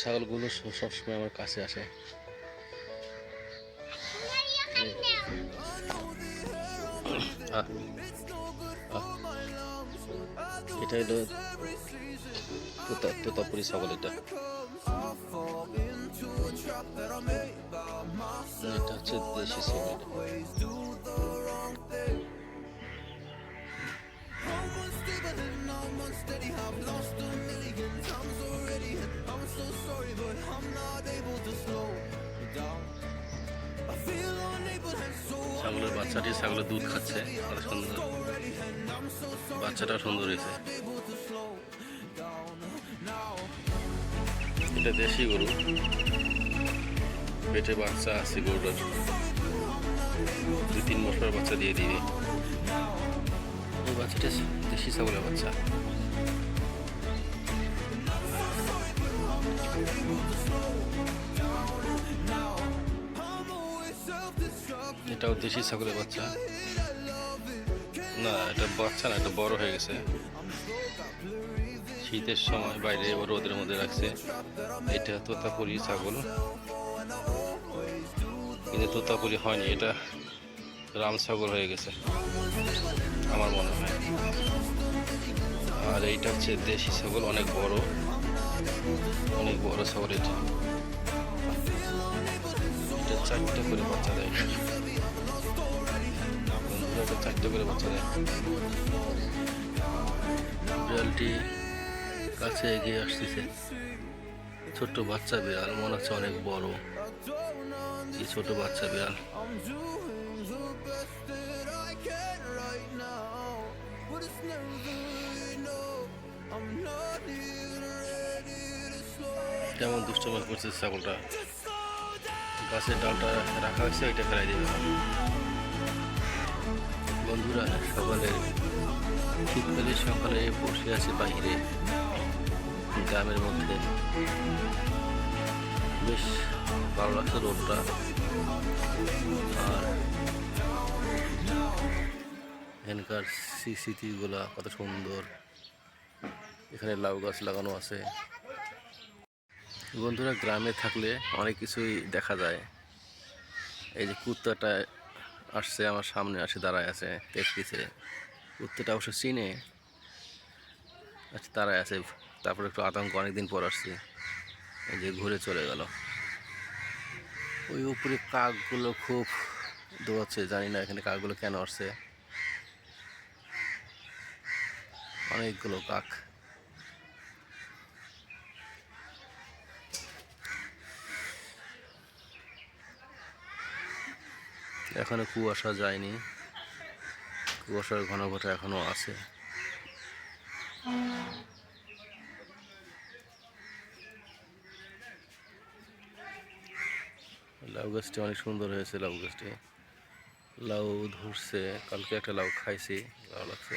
ছাগলগুলো সবসময় আমার কাছে আসে। এটা হলো তোতাপুরি ছাগল এটা এটা হচ্ছে দেশি ছাগল ছাগলের বাচ্চাটি ছাগলের দুধ খাচ্ছে কত সুন্দর। বাচ্চাটা সুন্দর হয়েছে। এটা দেশি গরু। পেটে বাচ্চা আছে গরুটার। দুই তিন পর বাচ্চা দিয়ে দিবে। এই বাচ্চাটা দেশি ছাগলের বাচ্চা। এটাও দেশি ছাগলের বাচ্চা। না, এটা বাচ্চা না, এটা বড় হয়ে গেছে। শীতের সময় বাইরে রোদের মধ্যে রাখছে। এটা তোতাপুরি ছাগল। কিন্তু তোতাপুরি হয়নি, এটা রাম ছাগল হয়ে গেছে, আমার মনে হয়। আর এইটা হচ্ছে দেশি ছাগল, অনেক বড়। অনেক বড় ছাগল এটা চারটে করে বাচ্চা দেয়। বন্ধুরা এটা চারটে করে বাচ্চা বিড়ালটি কাছে এগিয়ে আসতেছে। ছোট্ট বাচ্চা বিড়াল, মনে হচ্ছে অনেক বড়। এই ছোট বাচ্চা বিড়াল। কেমন দুষ্টমি করছে ছাগলটা? গাছের ডালটা রাখা হয়েছে, ওইটা ফেলাই দিবে বন্ধুরা, সকালে শীতকালে সকালে বসে আছে বাইরে, গ্রামের মধ্যে। বেশ ভালো লাগছে রোডটা আর এখানকার স্মৃতিগুলা কত সুন্দর। এখানে লাউ গাছ লাগানো আছে। বন্ধুরা, গ্রামে থাকলে অনেক কিছুই দেখা যায়। এই যে কুত্তাটা আসছে, আমার সামনে আসে, দাঁড়ায় আছে, দেখতেছে। উত্তরটা অবশ্য চিনে। আচ্ছা দাঁড়ায় আছে। তারপরে একটু আতঙ্ক, অনেকদিন পর আসছে। এই যে ঘুরে চলে গেল। ওই উপরে কাকগুলো খুব দৌড়াচ্ছে, জানি না এখানে কাকগুলো কেন আসছে। অনেকগুলো কাক। এখনও কুয়াশা যায়নি। কুয়াশার ঘন ঘনঘটা এখনও আছে। লাউ গাছটি অনেক সুন্দর হয়েছে, লাউ গাছটি। লাউ ধরছে, কালকে একটা লাউ খাইছি লাউ লাগছে।